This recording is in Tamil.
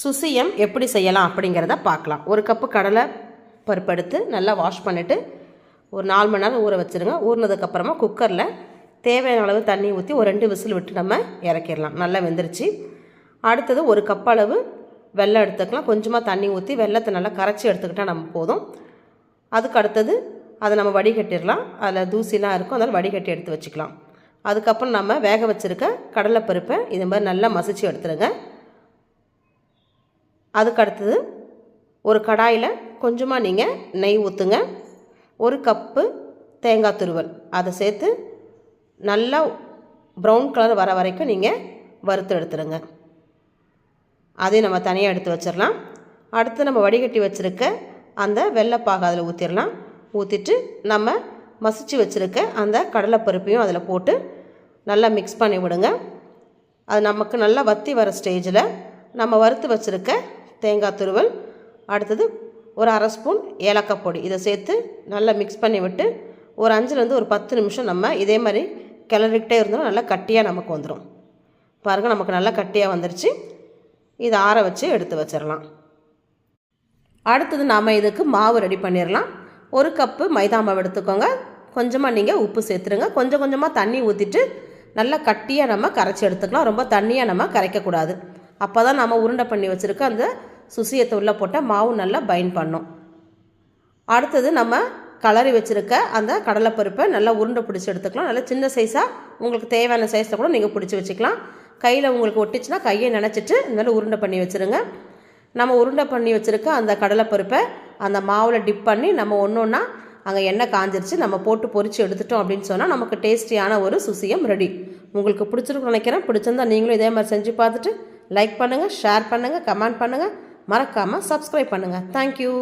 சுசியம் எப்படி செய்யலாம் அப்படிங்கிறத பார்க்கலாம். ஒரு கப்பு கடலை பருப்பு எடுத்து நல்லா வாஷ் பண்ணிவிட்டு ஒரு நாலு மணி நேரம் ஊற வச்சுருங்க. ஊறினதுக்கப்புறமா குக்கரில் தேவையான அளவு தண்ணி ஊற்றி ஒரு ரெண்டு விசில் விட்டு நம்ம இறக்கிடலாம். நல்லா வெந்துருச்சு. அடுத்தது ஒரு கப் அளவு வெள்ளம் எடுத்துக்கலாம். கொஞ்சமாக தண்ணி ஊற்றி வெள்ளத்தை நல்லா கரைச்சி எடுத்துக்கிட்டால் நம்ம போதும். அதுக்கு அடுத்தது அதை நம்ம வடிகட்டிடலாம். அதில் தூசிலாம் இருக்கும். அதனால் வடிகட்டி எடுத்து வச்சுக்கலாம். அதுக்கப்புறம் நம்ம வேக வச்சுருக்க கடலைப்பருப்பை இது மாதிரி நல்லா மசிச்சு எடுத்துருங்க அதுக்கு அடுத்தது ஒரு கடாயில் கொஞ்சமாக நீங்கள் நெய் ஊற்றுங்க ஒரு கப்பு தேங்காய் துருவல். அதை சேர்த்து நல்லா ப்ரௌன் கலர் வர வரைக்கும் நீங்கள் வறுத்து எடுத்துடுங்க அதையும் நம்ம தனியாக எடுத்து வச்சிடலாம் அடுத்து நம்ம வடிகட்டி வச்சுருக்க அந்த வெள்ளைப்பாக அதில் ஊற்றிடலாம் ஊற்றிட்டு நம்ம மசிச்சு வச்சுருக்க அந்த கடலைப்பருப்பையும் அதில் போட்டு நல்லா மிக்ஸ் பண்ணி விடுங்க. அது நமக்கு நல்லா வத்தி வர ஸ்டேஜில் நம்ம வறுத்து வச்சுருக்க தேங்காய் துருவல் அடுத்தது ஒரு அரை ஸ்பூன் ஏலக்காய் பொடி. இதை சேர்த்து நல்லா மிக்ஸ் பண்ணி விட்டு ஒரு அஞ்சுலேருந்து ஒரு பத்து நிமிஷம் நம்ம இதே மாதிரி கிளறிக்கிட்டே இருந்தோம் நல்லா கட்டியாக நமக்கு வந்துடும் பாருங்கள் நமக்கு நல்லா கட்டியாக வந்துருச்சு. இதை ஆற வச்சு எடுத்து வச்சிடலாம். அடுத்தது நாம் இதுக்கு மாவு ரெடி பண்ணிடலாம். ஒரு கப்பு மைதா மாவு எடுத்துக்கோங்க. கொஞ்சமாக நீங்கள் உப்பு சேர்த்துருங்க. கொஞ்சம் கொஞ்சமாக தண்ணி ஊற்றிட்டு நல்லா கட்டியாக நம்ம கரைச்சி எடுத்துக்கலாம். ரொம்ப தண்ணியாக நம்ம கரைக்கக்கூடாது. அப்போ தான் நம்ம உருண்டை பண்ணி வச்சுருக்க அந்த சுசியத்தை உள்ளே போட்டால் மாவு நல்லா பைண்ட் பண்ணும். அடுத்தது நம்ம கலரி வச்சுருக்க அந்த கடலைப்பருப்பை நல்லா உருண்டை பிடிச்சி எடுத்துக்கலாம். நல்லா சின்ன சைஸாக உங்களுக்கு தேவையான சைஸில் கூட நீங்கள் பிடிச்சி வச்சுக்கலாம். கையில் உங்களுக்கு ஒட்டிச்சுன்னா கையை நினச்சிட்டு இந்த மாதிரி உருண்டை பண்ணி வச்சுருங்க. நம்ம உருண்டை பண்ணி வச்சுருக்க அந்த கடலைப்பருப்பை அந்த மாவில் டிப் பண்ணி நம்ம ஒன்று ஒன்றா அங்கே எண்ணெய் காஞ்சிருச்சு நம்ம போட்டு பொறிச்சு எடுத்துட்டோம் அப்படின்னு சொன்னால் நமக்கு டேஸ்டியான ஒரு சுசியம் ரெடி உங்களுக்கு பிடிச்சிருக்குன்னு நினைக்கிறேன். பிடிச்சிருந்தா நீங்களும் இதே மாதிரி செஞ்சு பார்த்துட்டு லைக் பண்ணுங்கள் ஷேர் பண்ணுங்கள் கமெண்ட் பண்ணுங்கள் மறக்காமல் சப்ஸ்கிரைப் பண்ணுங்கள் தேங்க்யூ